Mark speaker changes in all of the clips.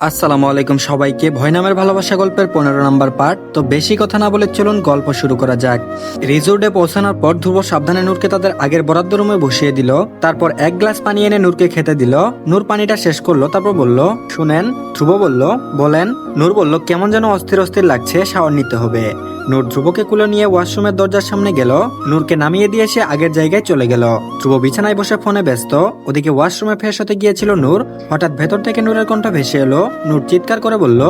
Speaker 1: আসসালামু আলাইকুম সবাইকে। ভয় নামের ভালোবাসা গল্পের পনেরো নম্বর পার্ট তো বেশি কথা না বলে চলুন গল্প শুরু করা যাক। রিজোর্টে পৌঁছানোর পর ধ্রুব সাবধানে নূরকে তাদের আগের বরাদ্দ রুমে বসিয়ে দিল। তারপর এক গ্লাস পানি এনে নূরকে খেতে দিল। নূর পানিটা শেষ করল, তারপর বলল, শুনেন। ধ্রুব বলল, বলেন। নূর বলল, কেমন যেন অস্থির অস্থির লাগছে, শাওয়ার নিতে হবে। নূর ধ্রুবকে কুলে নিয়ে ওয়াশরুমের দরজার সামনে গেল। নূরকে নামিয়ে দিয়ে সে আগের জায়গায় চলে গেল। ধ্রুব বিছানায় বসে ফোনে ব্যস্ত। ওদিকে ওয়াশরুমে ফ্রেশ হতে গিয়েছিল নূর। হঠাৎ ভেতর থেকে নূরের কণ্ঠ ভেসে এলো। নূর চিৎকার করে বলল,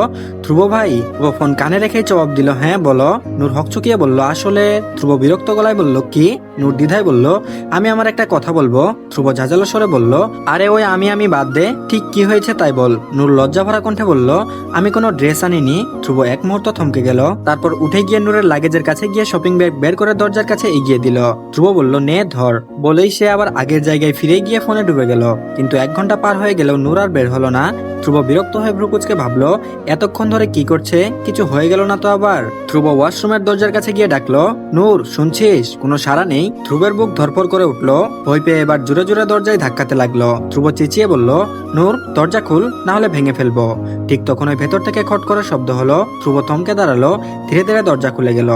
Speaker 1: ধ্রুব ভাই। ধ্রুব ফোন কানে রেখেই জবাব দিল হ্যাঁ বলো। নূর হকচকিয়ে বলল, আসলে? ধ্রুব বিরক্ত গলায় বলল, কি? নূর দ্বিধায় বলল, আমি আমার একটা কথা বলব। ধ্রুব ঝাঁঝালো স্বরে বলল, আরে ওই আমি আমি বাদ দে, ঠিক কি হয়েছে তাই বল। নূর লজ্জা ভরা কণ্ঠে বলল, আমি কোনো ড্রেস আনিনি। ধ্রুব এক মুহূর্ত থমকে গেল। তারপর উঠে গিয়ে নূরের লাগেজের কাছে গিয়ে শপিং ব্যাগ বের করে দরজার কাছে এগিয়ে দিল। ধ্রুব বলল, নে, ধর। বলেই সে আবার আগের জায়গায় ফিরে গিয়ে ফোনে ডুবে গেল। কিন্তু এক ঘণ্টা পার হয়ে গেলেও নূর আর বের হলো না। ধ্রুব বিরক্ত হয়ে ভ্রুকুচকে ভাবলো, এতক্ষণ ধরে কি করছে? কিছু হয়ে গেল না তো আবার? ধ্রুব ওয়াশরুমের দরজার কাছে গিয়ে ডাকলো, নূর, শুনছিস? কোনো সাড়া নেই? ধ্রুবের বুক ধরপর করে উঠল, ভয় পেয়ে এবার জোরে জোরে দরজায় ধাক্কাতে লাগল। ধ্রুব চেঁচিয়ে বলল, নূর, দরজা খুল, না হলে ভেঙে ফেলব। ঠিক তখন ওই ভেতর থেকে খট করে শব্দ হলো, ধ্রুব থমকে দাঁড়াল, ধীরে ধীরে দরজা খুলে গেল।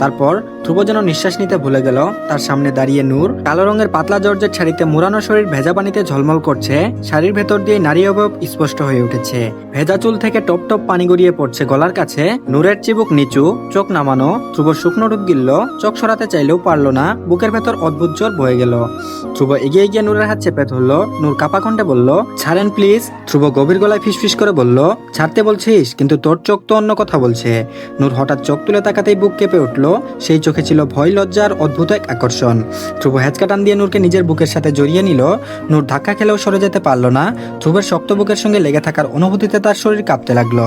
Speaker 1: তারপর ধ্রুব যেন নিঃশ্বাস নিতে ভুলে গেল। তার সামনে দাঁড়িয়ে নূর কালো রঙের পাতলা জর্জের শাড়িতে মুরানো শরীর ভেজা পানিতে ঝলমল করছে। শাড়ির ভেতর দিয়ে নারী অভাব স্পষ্ট হয়ে উঠেছে। ভেজা চুল থেকে টপ টপ পানি গড়িয়ে পড়ছে গলার কাছে। নূরের চিবুক নিচু, চোখ নামানো। ধ্রুব শুকনো ডুব গিলল। চোখ সরাতে চাইলেও পারল না। বুকের ভেতর অদ্ভুত জ্বর বয়ে গেল। ধ্রুব এগিয়ে গিয়ে নূরের হাত চেপে ধরলো। নূর কাপা কণ্ঠে বলল, ছাড়েন প্লিজ। ধ্রুব গভীর গলায় ফিসফিস করে বলল, ছাড়তে বলছিস, কিন্তু তোর চোখ তো অন্য কথা বলছে। নূর হঠাৎ চোখ তুলে তাকাতেই বুক কেঁপে উঠল। সেই চোখে ছিল ভয়, লজ্জার অদ্ভুত এক আকর্ষণ। ধ্রুব হ্যাচকা টান দিয়ে নূরকে নিজের বুকের সাথে জড়িয়ে নিল। নূর ধাক্কা খেলেও সরে যেতে পারল না। ধ্রুবের শক্ত বুকের সঙ্গে লেগে থাকার অনুভূতিতে তার শরীর কাঁপতে লাগল।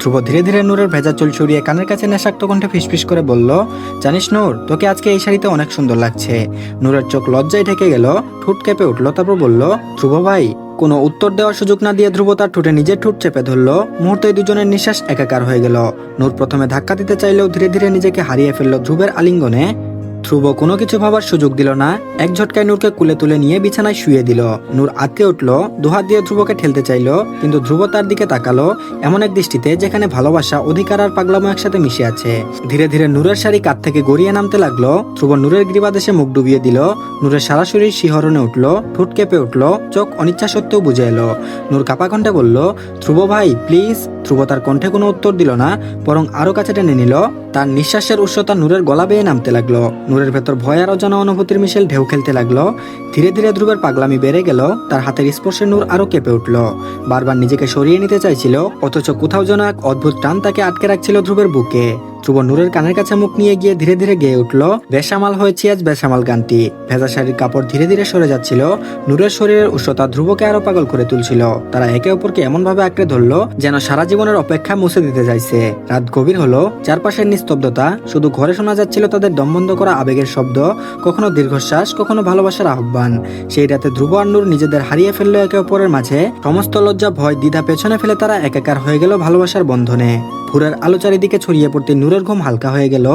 Speaker 1: ধ্রুব ধীরে ধীরে নূরের ভেজা চুল সরিয়ে কানের কাছে নেশাক্ত কণ্ঠে ফিসফিস করে বলল, জানিস নূর, তোকে আজকে এই শাড়িতে অনেক সুন্দর লাগছে। নূরের চোখ লজ্জায় ঢেকে গেল, ঠোঁট কেঁপে উঠল, তারপর বলল, ধ্রুব ভাই কোনো উত্তর দেওয়ার সুযোগ না দিয়ে ধ্রুব তার ঠোঁটে নিজের ঠোঁট চেপে ধরলো। মুহূর্তে দুজনের নিঃশ্বাস একাকার হয়ে গেল। নূর প্রথমে ধাক্কা দিতে চাইলেও ধীরে ধীরে নিজেকে হারিয়ে ফেলল ধ্রুবের আলিঙ্গনে। ধ্রুব কোনো কিছু ভাবার সুযোগ দিল না। এক ঝটকায় নূরকে কুলে তুলে নিয়ে বিছানায় শুয়ে দিল। নূর আটকে উঠল, দুহাত দিয়ে ধ্রুবকে ঠেলতে চাইলো, কিন্তু ধ্রুব তার দিকে তাকালো এমন এক দৃষ্টিতে যেখানে ভালোবাসা, অধিকার আর পাগলামো একসাথে মিশে আছে। ধীরে ধীরে নূরের শাড়ি কাত থেকে গড়িয়ে নামতে লাগল। ধ্রুব নূরের গ্রীবাদেশে মুখ ডুবিয়ে দিল। নূরের সারা শরীর শিহরণে উঠল, ঠোঁট কেঁপে উঠল, চোখ অনিচ্ছা সত্ত্বেও বুঝে এলো। নূর কাপা কণ্ঠে বলল, ধ্রুব ভাই, প্লিজ। ধ্রুব তার কণ্ঠে কোনো উত্তর দিল না, বরং আরও কাছে টেনে নিল তার নিঃশ্বাসের উৎসতা নূরের গলা বেয়ে নামতে লাগল। নূরের ভেতর ভয় আর অজানা অনুভূতির মিশেল ঢেউ খেলতে লাগল। ধীরে ধীরে ধ্রুবের পাগলামি বেড়ে গেল। তার হাতের স্পর্শে নূর আরও কেঁপে উঠল। বারবার নিজেকে সরিয়ে নিতে চাইছিল, অথচ কোথাও যেন এক অদ্ভুত টান তাকে আটকে রাখছিল ধ্রুবের বুকে। ধ্রুব নূরের কানের কাছে মুখ নিয়ে গিয়ে ধীরে ধীরে গেয়ে উঠল, বেসামাল হয়েছে আজ বেসামাল গানটি। ভেজা শাড়ির কাপড় ধীরে ধীরে সরে যাচ্ছিল। নূরের শরীরের উষ্ণতা ধ্রুবকে আরও পাগল করে তুলছিল। তারা একে অপরকে এমন ভাবে আঁকড়ে ধরলো যেন সারা জীবনের অপেক্ষা মুছে দিতে চাইছে। রাত গভীর হলো, চারপাশের নিস্তব্ধতা, শুধু ঘরে শোনা যাচ্ছিল তাদের দমবন্ধ করা আবেগের শব্দ, কখনো দীর্ঘশ্বাস, কখনো ভালোবাসার আহ্বান। সেই রাতে ধ্রুব আর নূর নিজেদের হারিয়ে ফেলল একে অপরের মাঝে। সমস্ত লজ্জা, ভয়, দ্বিধা পেছনে ফেলে তারা একাকার হয়ে গেল ভালোবাসার বন্ধনে। ভোরের আলো চারিদিকে ছড়িয়ে পড়তে নূরের ঘুম হালকা হয়ে গেল।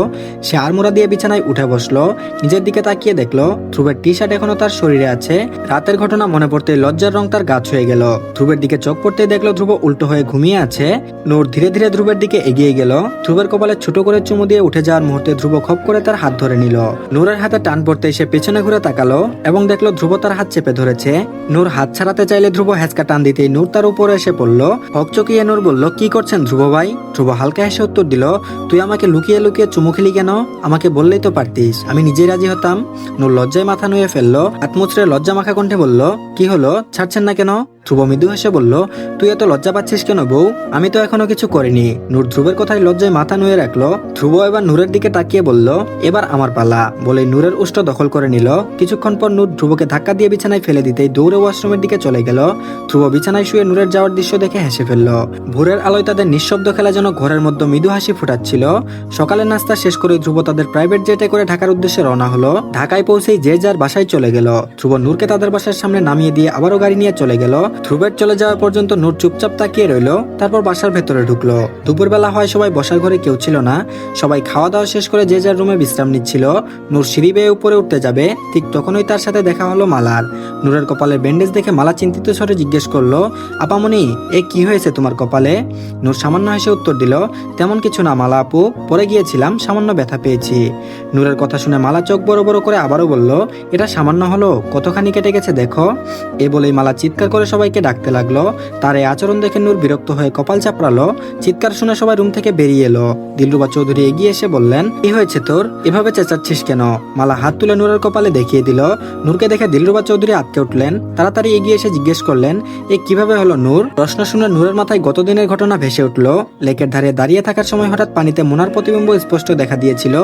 Speaker 1: সে আড়মোড়া দিয়ে বিছানায় উঠে বসল। নিজের দিকে তাকিয়ে দেখল, ধ্রুবের টি শার্ট এখনও তার শরীরে আছে। রাতের ঘটনা মনে পড়তে লজ্জার রং তার গাছ হয়ে গেল। ধ্রুবের দিকে চোখ পড়তে দেখল, ধ্রুব উল্টো হয়ে ঘুমিয়ে আছে। নূর ধীরে ধীরে ধ্রুবের দিকে এগিয়ে গেল। ধ্রুবের কপালে ছোট করে চুমু দিয়ে উঠে যাওয়ার মুহূর্তে ধ্রুব খপ করে তার হাত ধরে নিল। নূরের হাতে টান পড়তে সে পেছনে ঘুরে তাকালো এবং দেখল, ধ্রুব তার হাত চেপে ধরেছে। নূর হাত ছাড়াতে চাইলে ধ্রুব হ্যাচকা টান দিতেই নূর তার উপরে এসে পড়ল। হকচকিয়ে নূর বলল, কি করছেন ধ্রুব ভাই? ধ্রুব হালকা হেসে উত্তর দিল, তুই আমাকে লুকিয়ে লুকিয়ে চুমু খেলি কেন? আমাকে বললেই তো পারতিস। আমি নিজেই রাজি হতাম। নূর লজ্জায় মাথা নুয়ে ফেলল। আত্মুচড়ে লজ্জা মাখা কণ্ঠে বলল, কি হলো? ছাড়ছেন না কেন? ধ্রুব মৃদু হেসে বলল, তুই এত লজ্জা পাচ্ছিস কেন বউ? আমি তো এখনও কিছু করিনি। নূর ধ্রুবের কথায় লজ্জায় মাথা নুয়ে রাখল। ধ্রুব এবার নূরের দিকে তাকিয়ে বলল, এবার আমার পালা। বলে নূরের উষ্ঠ দখল করে নিল। কিছুক্ষণ পর নূর ধ্রুবকে ধাক্কা দিয়ে বিছানায় ফেলে দিতেই দৌড়ে ওয়াশরুমের দিকে চলে গেল। ধ্রুব বিছানায় শুয়ে নূরের যাওয়ার দৃশ্য দেখে হেসে ফেলল। ভোরের আলোয় তাদের নিঃশব্দ খেলা যেন ঘরের মধ্যে মৃদু হাসি ফুটাচ্ছিল। সকালের নাস্তা শেষ করে ধ্রুব তাদের প্রাইভেট জেটে করে ঢাকার উদ্দেশ্যে রওনা হলো। ঢাকায় পৌঁছেই যে যার বাসায় চলে গেল। ধ্রুব নূরকে তাদের বাসার সামনে নামিয়ে দিয়ে আবারও গাড়ি নিয়ে চলে গেল। ধ্রুবের চলে যাওয়া পর্যন্ত নূর চুপচাপ তাকিয়ে রইল, তারপর বাসার ভেতরে ঢুকলো। দুপুরবেলা হয় সবাই বসার ঘরে কেউ ছিল না, সবাই খাওয়া দাওয়া শেষ করে যে যার রুমে বিশ্রাম নিচ্ছিল। নূর সিঁড়ি বেয়ে উপরে উঠতে যাবে, ঠিক তখনই তার সাথে দেখা হলো মালার। নূরের কপালে ব্যান্ডেজ দেখে মালা চিন্তিত স্বরে জিজ্ঞেস করল, আপামনি, এ কি হয়েছে তোমার কপালে? নূর সামান্য হেসে উত্তর দিল, তেমন কিছু না মালা আপু পরে গিয়েছিলাম, সামান্য ব্যথা পেয়েছি। নূরের কথা শুনে মালা চোখ বড় বড় করে আবারও বলল, এটা সামান্য হলো, কতখানি কেটে গেছে দেখো? এ বলেই মালা চিৎকার করে সবাইকে ডাকতে লাগল। তার এই আচরণ দেখে নূর বিরক্ত হয়ে কপাল চাপড়ালো। চিৎকার শুনে সবাই রুম থেকে বেরিয়ে এলো। দিলরুবা চৌধুরী এগিয়ে এসে বললেন, কি হয়েছে তোর? এভাবে চেঁচাচ্ছিস কেন? মালা হাত তুলে নূরের কপালে দেখিয়ে দিল। নূরকে দেখে দিলরুবা চৌধুরী আটকে উঠলেন। তাড়াতাড়ি এগিয়ে এসে জিজ্ঞেস করলেন, এ কীভাবে হলো নূর? প্রশ্ন শুনে নূরের মাথায় গতদিনের ঘটনা ভেসে উঠল। লেকের ধারে দাঁড়িয়ে থাকার সময় হঠাৎ পানিতে মোনার প্রতিবিম্ব স্পষ্ট দেখা দিয়েছিল।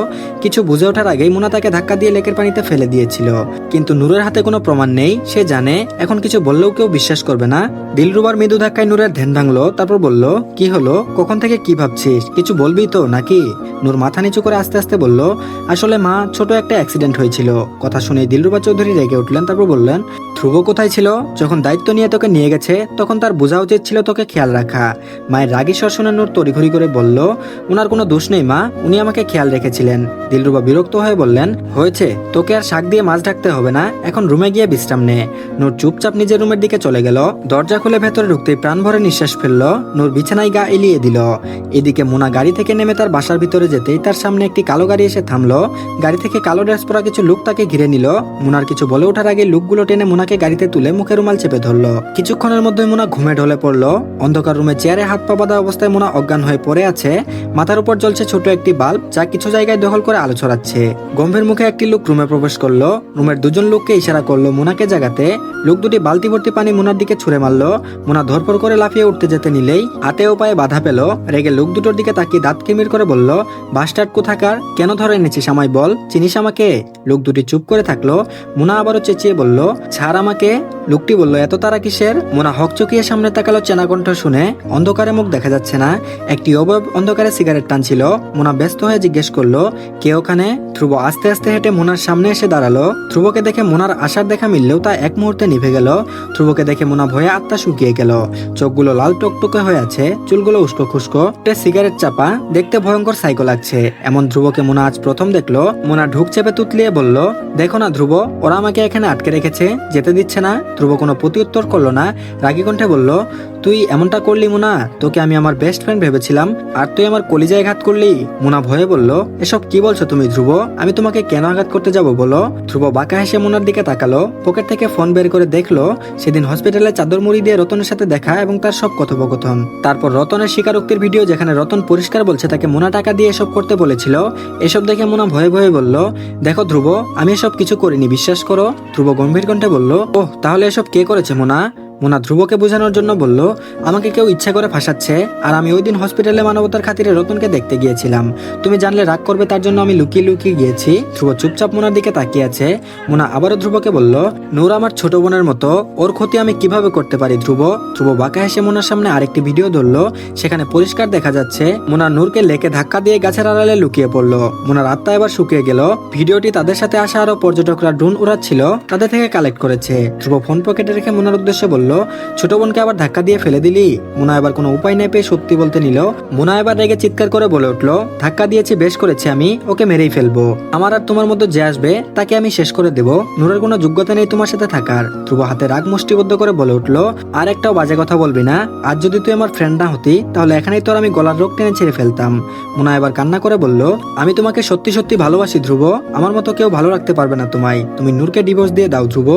Speaker 1: কিছু বুঝে ওঠার আগেই মোনা তাকে ধাক্কা দিয়ে লেকের পানিতে ফেলে দিয়েছিল। কিন্তু নূরের হাতে কোনো প্রমাণ নেই, সে জানে। এখন কিছু বললেও কেউ বিশ্বাস করবে না? দিলরুবার মৃদু ধাক্কায় নূরের ধ্যান ভাঙলো, তারপর বলল, কি হলো? কখন থেকে কি ভাবছিস? কিছু বলবি তো, নাকি? নূর মাথা নিচু করে আস্তে আস্তে বলল, আসলে মা, ছোট একটা অ্যাক্সিডেন্ট হয়েছিল। কথা শুনে দিলরুবা চৌধুরী রেগে উঠলেন, তারপর বললেন, ধ্রুব কোথায় ছিল? যখন দায়িত্ব নিয়ে তোকে নিয়ে গেছে, তখন তার বোঝা উচিত ছিল তোকে খেয়াল রাখা। মায়ের রাগী শুনে নূর তড়িঘড়ি করে বলল উনার কোনো দোষ নেই মা, উনি আমাকে খেয়াল রেখেছিলেন। দিলরুবা বিরক্ত হয়ে বললেন, হয়েছে, তোকে আর শাক দিয়ে মাছ ঢাকতে হবে না, এখন রুমে গিয়ে বিশ্রাম নে। নূর চুপচাপ নিজের রুমের দিকে চলে গেল। দরজা খুলে ভেতরে ঢুকতেই প্রাণ ভরে নিঃশ্বাস ফেলল। নূর বিছানায় গা এলিয়ে দিল। এদিকে মোনা গাড়ি থেকে নেমে তার বাসার ভিতরে যেতেই তার সামনে একটি কালো গাড়ি এসে থামলো। গাড়ি থেকে কালো ড্রেস পরা কিছু লোক তাকে ঘিরে নিল। মোনার কিছু বলে ওঠার আগে লোকগুলো টেনে মোনাকে গাড়িতে তুলে মুখে রুমাল চেপে ধরলো। কিছুক্ষণের মধ্যে মুনা ঘুমে ঢলে পড়ল। অন্ধকার রুমে চেয়ারে হাত পা বাঁধা অবস্থায় মুনা অজ্ঞান হয়ে পড়ে আছে। মাথার উপর জ্বলছে ছোট একটি বাল্ব যা কিছু জায়গায় দখল করে আলো ছড়াচ্ছে। গম্ভীর মুখে একটি লোক রুমে প্রবেশ করল। রুমের দুজন লোককে ইশারা করল মোনাকে জাগাতে। লোক দুটি বালতি ভর্তি পানি মোনার দিকে ছুড়ে মারলো। মোনা ধরপর করে লাফিয়ে উঠতে যেতে নিলেই হাতে উপায়ে বাধা পেল। রেগে লোক দুটোর দিকে তাকিয়ে দাঁত কিমির করে বলল, বাস্টার্ড কোথাকার? কেন ধরে এনেছিস আমায় বল? চিনিস আমাকে? লোক দুটি চুপ করে থাকল। মুনা আবারও চেঁচিয়ে বলল, ছাড় আমাকে। লোকটি বলল, এত তারা কিসের? মুনা হক চকিয়ে সামনে তাকালো চেনা কণ্ঠ শুনে। অন্ধকারে মুখ দেখা যাচ্ছে না। একটি অবয়ব অন্ধকারে সিগারেট টানছিল। মুনা ব্যস্ত হয়ে জিজ্ঞেস করল, কে ওখানে? ধ্রুব আস্তে আস্তে হেঁটে মোনার সামনে এসে দাঁড়াল। ধ্রুবকে দেখে মুনার আশার দেখা মিললেও তা এক মুহূর্তে নিভে গেল। ধ্রুবকে দেখে মোনা ভয়ে আত্মা শুকিয়ে গেল। চোখগুলো লাল টকটকে হয়ে আছে, চুলগুলো উস্কো খুস্কো। সিগারেট চাপা, দেখতে ভয়ঙ্কর সাইকো লাগছে। এমন ধ্রুবকে মুনা আজ প্রথম দেখল। মুনা ঢুক চেপে তুতলিয়ে বলল, দেখো না ধ্রুব, ওরা আমাকে এখানে আটকে রেখেছে, যেতে দিচ্ছে না। ধ্রুব কোনো প্রত্যুত্তর করল না। রাগী কণ্ঠে বলল তুই এমনটা করলি মুনা, তোকে আমি আমার বেস্ট ফ্রেন্ড ভেবেছিলাম, আর তুই আমার কলিজায় ঘাত করলি। মুনা ভয়ে বলল, এসব কি বলছো তুমি ধ্রুব? আমি তোমাকে কেন আঘাত করতে যাব বলো? ধ্রুব বাঁকা হেসে মুনার দিকে তাকালো পকেট থেকে ফোন বের করে দেখল, সেদিন হসপিটালে চাদর মুড়ি দিয়ে রতনের সাথে দেখা এবং তার সব কথোপকথন। তারপর রতনের স্বীকারোক্তির ভিডিও যেখানে রতন পরিষ্কার বলছে তাকে মোনা টাকা দিয়ে এসব করতে বলেছিল, এসব দেখে মোনা ভয়ে ভয়ে বলল, দেখো ধ্রুব, আমি এসব কিছু করিনি, বিশ্বাস করো। ধ্রুব গম্ভীর কণ্ঠে বলল, ওহ, তাহলে এসব কে করেছে মোনা? মোনা ধ্রুবকে বোঝানোর জন্য বলল, আমাকে কেউ ইচ্ছা করে ফাঁসাচ্ছে, আর আমি ওই দিন হসপিটালে মানবতার খাতিরে রতনকে দেখতে গিয়েছিলাম। তুমি জানলে রাগ করবে, তার জন্য আমি লুকিয়ে লুকিয়ে গিয়েছি। ধ্রুব চুপচাপ মোনার দিকে তাকিয়ে আছে। মোনা আবারও ধ্রুবকে বলল, নূর আমার ছোট বোনের মতো, ওর ক্ষতি আমি কীভাবে করতে পারি ধ্রুব? ধ্রুব বাঁকা হেসে মোনার সামনে আরেকটি ভিডিও ধরলো, সেখানে পরিষ্কার দেখা যাচ্ছে, মোনা নূরকে লেকে ধাক্কা দিয়ে গাছের আড়ালে লুকিয়ে পড়ল। মোনার আত্মা এবার শুকিয়ে গেল। ভিডিওটি তাদের সাথে আসা আরও পর্যটকরা ড্রোন উড়াচ্ছিল, তাদের থেকে কালেক্ট করেছে। ধ্রুব ফোন পকেটে রেখে মোনার উদ্দেশ্যে বলল ছোট বোনকে আবার ধাক্কা দিয়ে ফেলে দিলি? মোনা এবার কোনো উপায় নেই পেয়ে সত্যি বলতে নিল। মোনা এবার রেগে চিৎকার করে বলে উঠল, ধাক্কা দিয়েছি, বেশ করেছি আমি, ওকে মেরেই ফেলব। আমার আর তোমার মধ্যে যে আসবে, তাকে আমি শেষ করে দেব। নূরের কোনো যোগ্যতা নেই তোমার সাথে থাকার। ধ্রুব হাতে রাগ মুষ্টিবদ্ধ করে বলে উঠল, আর একটাও বাজে কথা বলবি না। আজ যদি তুই আমার ফ্রেন্ড না হতি, তাহলে এখানেই তোর আমি গলার রোগ টেনে ছেড়ে ফেলতাম। মোনা এবার কান্না করে বলল, আমি তোমাকে সত্যি সত্যি ভালোবাসি ধ্রুব। আমার মতো কেউ ভালো রাখতে পারবে না তোমায়। তুমি নূরকে ডিভোর্স দিয়ে দাও ধ্রুব।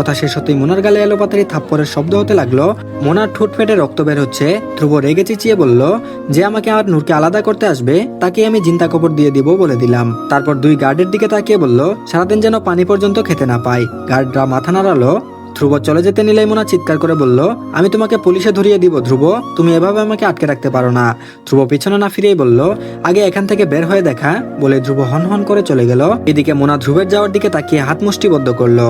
Speaker 1: কথা শেষ হতেই মোনার গালে এলো পাতারি থাপ্পরের শব্দ হতে লাগল। মোনার ঠোঁট ফেটে রক্ত বের হচ্ছে। ধ্রুব রেগে চেঁচিয়ে বলল, যে আমাকে আমার নূরকে আলাদা করতে আসবে, তাকে আমি জিন্তা কবর দিয়ে দিব বলে দিলাম। তারপর দুই গার্ডের দিকে তাকিয়ে বলল, সারাদিন যেন পানি পর্যন্ত খেতে না পায় গার্ডরা মাথা নাড়ালো। ধ্রুব চলে যেতে নিলেই মোনা চিৎকার করে বলল, আমি তোমাকে পুলিশে ধরিয়ে দিব, ধ্রুব। তুমি এভাবে আমাকে আটকে রাখতে পারো না। ধ্রুব পিছনে না ফিরেই বলল, আগে এখান থেকে বের হয়ে দেখা, বলে ধ্রুব হন হন করে চলে গেল। এদিকে মোনা ধ্রুবের যাওয়ার দিকে তাকিয়ে হাত মুষ্টিবদ্ধ করল।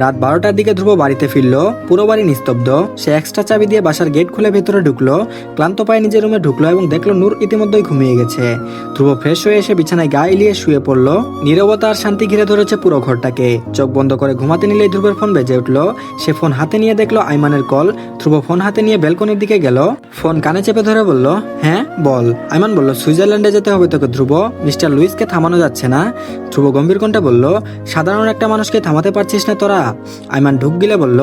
Speaker 1: রাত বারোটার দিকে ধ্রুব বাড়িতে ফিরল। পুরো বাড়ি নিস্তব্ধ। সে এক্সট্রা চাবি দিয়ে বাসার গেট খুলে ভেতরে ঢুকলো। ক্লান্ত পায়ে নিজের রুমে ঢুকলো এবং দেখল নূর ইতিমধ্যেই ঘুমিয়ে গেছে। ধ্রুব ফ্রেশ হয়ে এসে বিছানায় গা এলিয়ে শুয়ে পড়ল। নীরবতা আর শান্তি ঘিরে ধরেছে পুরো ঘরটাকে। চোখ বন্ধ করে ঘুমাতে নিলেই ধ্রুবের ফোন বেজে উঠল। সে ফোন হাতে নিয়ে দেখল আইমানের কল ধ্রুব ফোন হাতে নিয়ে ব্যালকনির দিকে গেল। ফোন কানে চেপে ধরে বলল হ্যাঁ বল। আইমান বলল, সুইজারল্যান্ডে যেতে হবে তোকে ধ্রুব। মিস্টার লুইসকে থামানো যাচ্ছে না। ধ্রুব গম্ভীর কণ্ঠে বলল, সাধারণ একটা মানুষকে থামাতে পারছিস না তোরা। আইমান ঢুক গিলে বলল,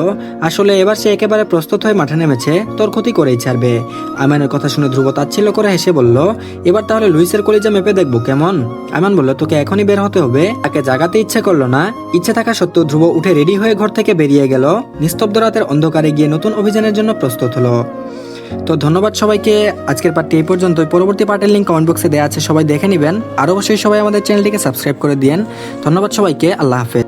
Speaker 1: আসলে এবার সে একেবারে প্রস্তুত হয়ে মাঠে নেমেছে, তোর ক্ষতি করেই ছাড়বে। আইমানের কথা শুনে ধ্রুব তাচ্ছিল্য করে হেসে বলল, এবার তাহলে লুইসের কলিজা মেপে দেখব কেমন? আইমান বলল, তোকে এখনই বের হতে হবে। তাকে জাগাতে ইচ্ছে করল না। ইচ্ছে থাকা সত্ত্বেও ধ্রুব উঠে রেডি হয়ে ঘর থেকে বেরিয়ে গেল। নিস্তব্ধ রাতের অন্ধকারে গিয়ে নতুন অভিযানের জন্য প্রস্তুত হলো। তো ধন্যবাদ সবাইকে। আজকের পার্টটি এই পর্যন্ত পরবর্তী পার্টের লিঙ্ক কমেন্ট বক্সে দেওয়া আছে, সবাই দেখে নেবেন। আর অবশ্যই সবাই আমাদের চ্যানেলটিকে সাবস্ক্রাইব করে দিয়েন। ধন্যবাদ সবাইকে। আল্লাহ হাফেজ।